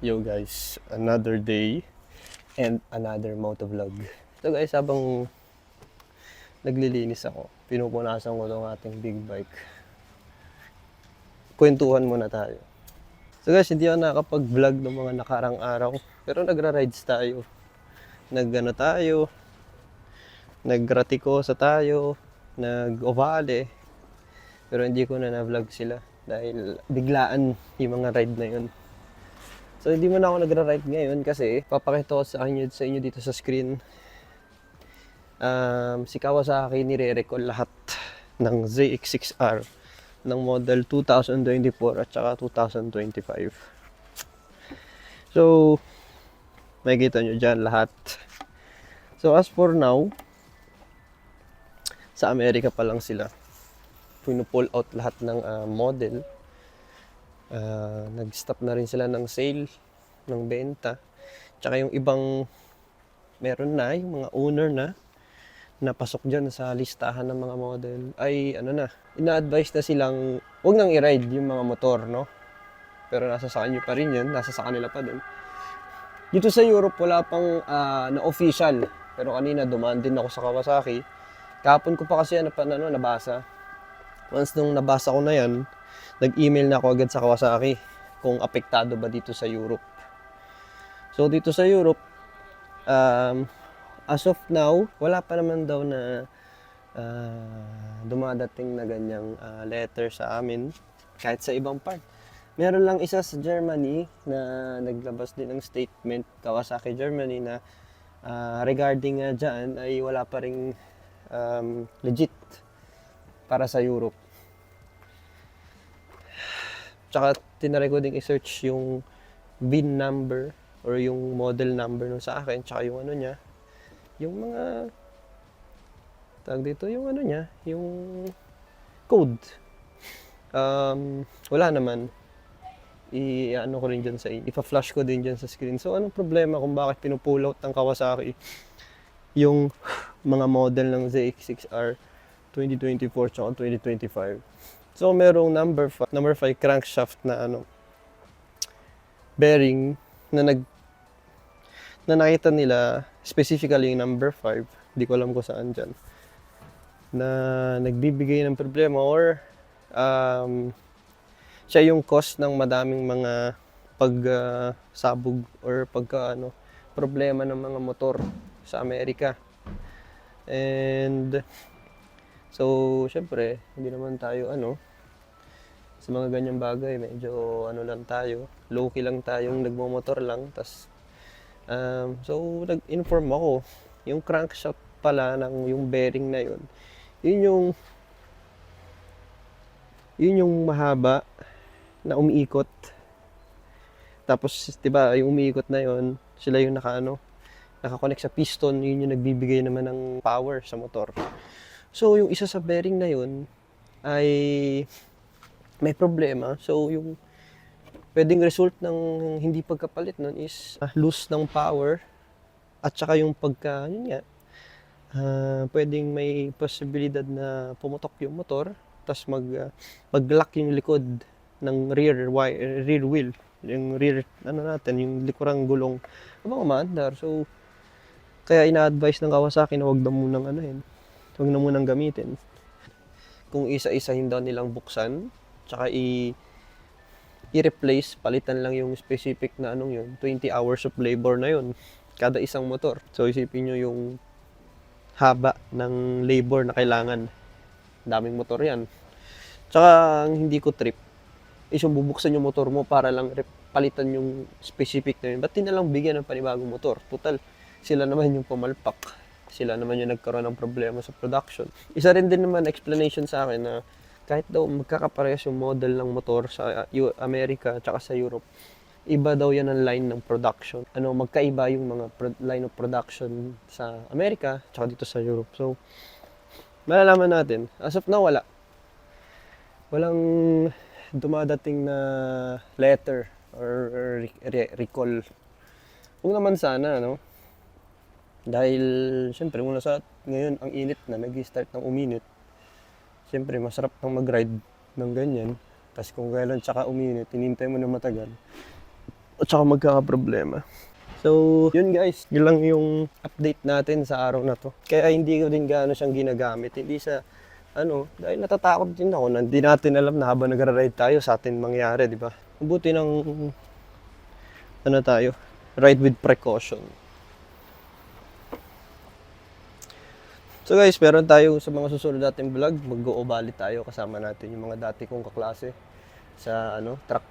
Yo guys, another day and another motovlog. So guys, habang naglilinis ako, pinupunasan ko tong ating big bike. Kwentuhan muna tayo. So guys, hindi ako nakakapag-vlog ng mga nakarang araw, pero nagra-rides tayo. Nag-ano tayo, nagratikosa tayo, nag-ovale, pero hindi ko na na-vlog sila dahil biglaan yung mga ride na yun. So hindi mo na ako nagra-ride ngayon kasi papakita ko sa inyo, sa inyo dito sa screen. Um, si Kawasaki nire-recall lahat ng ZX6R ng model 2024 at saka 2025. So, makikita nyo dyan lahat. So as for now, sa Amerika pa lang sila. Pinupull out lahat ng ah, model. Ah, nag-stop na rin sila ng sale, ng benta. Tsaka yung ibang meron na, yung mga owner na, napasok dyan sa listahan ng mga model, ay ano na, ina-advise na silang, huwag nang i-ride yung mga motor, no? Pero nasa sa kanyo pa rin yun, nasa sa kanila pa din. Dito sa Europe, wala pang ah, na official. Pero kanina, dumaan din ako sa Kawasaki. Kahapon ko pa kasi ano, pa, ano, nabasa. Once nung nabasa ko na yan, nag-email na ako agad sa Kawasaki kung apektado ba dito sa Europe. So dito sa Europe, um, as of now, wala pa naman daw na ah, dumadating na ganyang ah, letter sa amin kahit sa ibang part. Meron lang isa sa Germany na naglabas din ng statement, Kawasaki Germany, na ah, regarding nga dyan ay wala pa ring um, legit para sa Europe. Tsaka tinry ko din i-search yung VIN number or yung model number nung sa akin, tsaka yung ano niya, yung mga tawag dito, yung ano niya, yung code. Um, wala naman. I-ano ko rin dyan sa, ipa-flash ko din dyan sa screen. So, anong problema kung bakit pinupull out ng Kawasaki yung mga model ng ZX6R 2024 tsaka 2025. So, merong number 5, number 5 crankshaft na ano, bearing na nag na nakita nila specifically yung number 5 hindi ko alam kung saan dyan. Na nagbibigay ng problema or um, siya yung cause ng madaming mga pagsabog or pagka ano problema ng mga motor sa Amerika. And so syempre hindi naman tayo ano sa mga ganyang bagay, medyo ano lang tayo, low-key lang tayong nagmomotor lang. Tas, um, so, nag-inform ako, yung crankshaft pala ng yung bearing na yun, yun yung, yun yung mahaba na umiikot. Tapos, di ba, yung umiikot na yun, sila yung naka, ano, nakakonect sa piston, yun yung nagbibigay naman ng power sa motor. So, yung isa sa bearing na yun, ay may problema. So, yung pwedeng result ng hindi pagkapalit nun is ah, loss ng power at saka yung pagka, yun nga, ah, pwedeng may posibilidad na pumutok yung motor tapos mag, ah, mag-lock yung likod ng rear, wi- rear wheel yung rear, ano natin, yung likurang gulong habang umaandar. So, kaya ina-advise ng Kawasaki na huwag na munang ano yun, huwag na munang gamitin. Kung isa-isahin daw nilang buksan, tsaka i i-replace, palitan lang yung specific na anong yun, 20 hours of labor na yun, kada isang motor. So isipin nyo yung haba ng labor na kailangan. Daming motor yan. Tsaka ang hindi ko trip, is yung bubuksan yung motor mo para lang palitan yung specific na yun. Ba't di lang bigyan ng panibagong motor? Total, sila naman yung pumalpak. Sila naman yung nagkaroon ng problema sa production. Isa rin din naman explanation sa akin na kahit daw magkakaparehas yung model ng motor sa uh, Amerika at sa Europe, iba daw yan ang line ng production. Ano, magkaiba yung mga pro- line of production sa Amerika at dito sa Europe. So, malalaman natin. As of now, wala. Walang dumadating na letter or, re- recall. Kung naman sana, no? Dahil, syempre, muna sa ngayon, ang init na, nag-start ng uminit. Siyempre, masarap nang mag-ride ng ganyan. Tapos kung kailan tsaka uminit, tinintay mo na matagal. at saka magkakaproblema. So, yun guys, yun lang yung update natin sa araw na to. Kaya hindi ko din gaano siyang ginagamit. Hindi sa, ano, dahil natatakot din ako na hindi natin alam na habang nagra-ride tayo sa atin mangyari, di ba? Mabuti ng, ano tayo, ride with precaution. So guys, meron tayo sa mga susunod nating vlog, mag-uubali tayo kasama natin yung mga dati kong kaklase sa ano, truck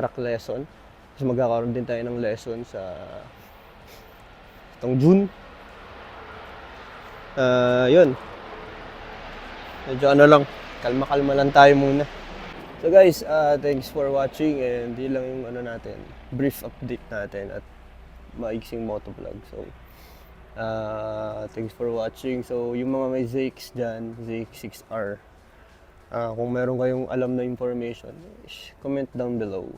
truck lesson. Tapos magkakaroon din tayo ng lesson sa itong June. Ah, yun. Medyo ano lang, kalma-kalma lang tayo muna. So guys, uh, thanks for watching and di lang yung ano natin, brief update natin at maiksing motovlog. So, uh, thanks for watching. So, yung mga may ZX dyan, ZX6R, ah, kung meron kayong alam na information, comment down below.